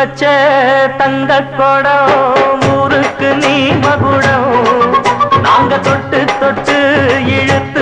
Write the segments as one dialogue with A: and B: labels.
A: வச்ச தந்த கொடம் ஊருக்கு நீ மகுடம் நாங்க தொட்டு தொட்டு இழுத்து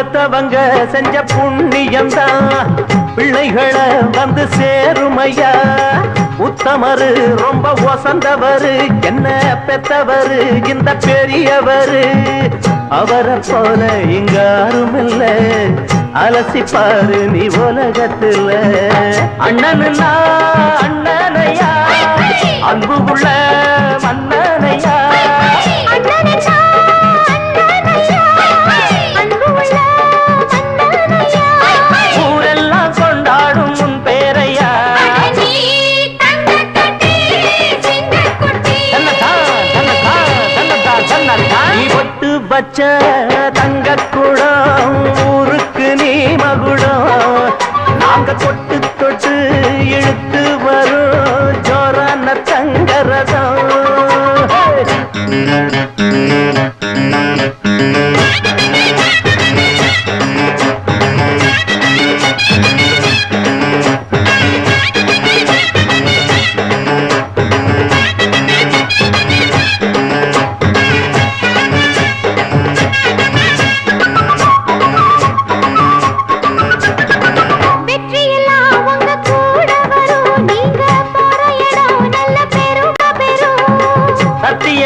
A: பெத்தவங்க செஞ்ச புண்ணியம்தான். பிள்ளைகளை வந்து சேருமையா? உத்தமரு ரொம்ப ஒசந்தவரு. என்ன பெத்தவரு? இந்த பெரியவரு. அவரை போல இங்க யாரும் அலசிப்பாரு அலசி பாரு நீ உலகத்துல. அண்ணனுன்னா அண்ணனையா? அன்பு உள்ள பொட்டு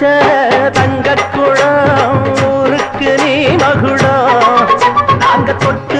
A: வச்ச தங்கக்குடம் ஊருக்கு
B: நீ
A: மகுடம். நாங்க தொட்டு